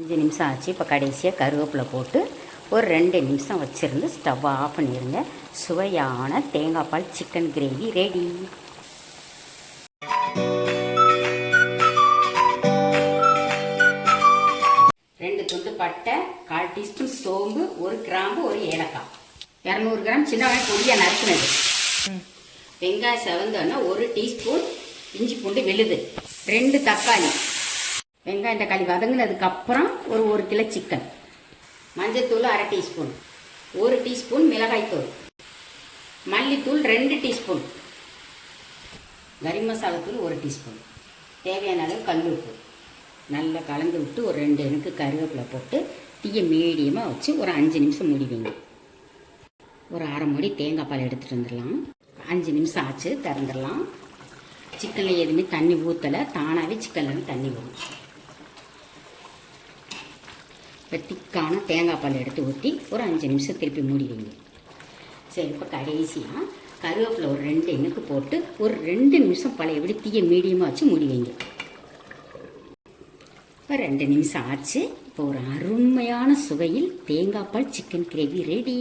அஞ்சு நிமிஷம் ஆச்சு. இப்போ கடைசியாக கருவேப்பிலை போட்டு ஒரு ரெண்டு நிமிஷம் வச்சுருந்து ஸ்டவ்வை ஆஃப் பண்ணிடுங்க சுவையான தேங்காய் பால் சிக்கன் கிரேவி ரெடி ரெண்டு துண்டு பட்டை கால் டீஸ்பூன் சோம்பு ஒரு கிராம்பு ஒரு ஏலக்காய். இரநூறு கிராம் சின்ன வெங்காயம் பொடியாக நறுக்குனது. வெங்காயம் செவந்தோன்னா ஒரு டீஸ்பூன் இஞ்சி பூண்டு விழுது. ரெண்டு தக்காளி. வெங்காயம் தக்காளி வதங்கினதுக்கு அப்புறம் ஒரு ஒரு கிலோ சிக்கன் மஞ்சத்தூள் அரை டீஸ்பூன் ஒரு டீஸ்பூன் மிளகாய்த்தூள் மல்லித்தூள் ரெண்டு டீஸ்பூன் கரி மசாலாத்தூள் ஒரு டீஸ்பூன் தேவையான அளவு கல் உப்பு நல்லா கலந்து விட்டு ஒரு ரெண்டு எனக்கு கருவேப்பிலை போட்டு தீயை மீடியமாக வச்சு ஒரு அஞ்சு நிமிஷம் மூடிவிங்க ஒரு அரை மூடி தேங்காய் பால் எடுத்துகிட்டு வந்துடலாம். அஞ்சு நிமிஷம் ஆச்சு திறந்துடலாம். சிக்கனில் எதுவுமே தண்ணி ஊற்றலை தானாகவே சிக்கனில் தண்ணி வரும். இப்போ திக்கான தேங்காய் பால் எடுத்து ஊற்றி ஒரு அஞ்சு நிமிஷம் திருப்பி மூடி வைங்க சரி இப்போ கடைசியாக கருவேப்பிலை ஒரு ரெண்டு எண்ணுக்கு போட்டு ஒரு ரெண்டு நிமிஷம் பழைய விட தீய மீடியமாக வச்சு மூடி வைங்க இப்போ ரெண்டு நிமிஷம் ஆச்சு. இப்போ ஒரு அருமையான சுவையில் தேங்காய் பால் சிக்கன் கிரேவி ரெடி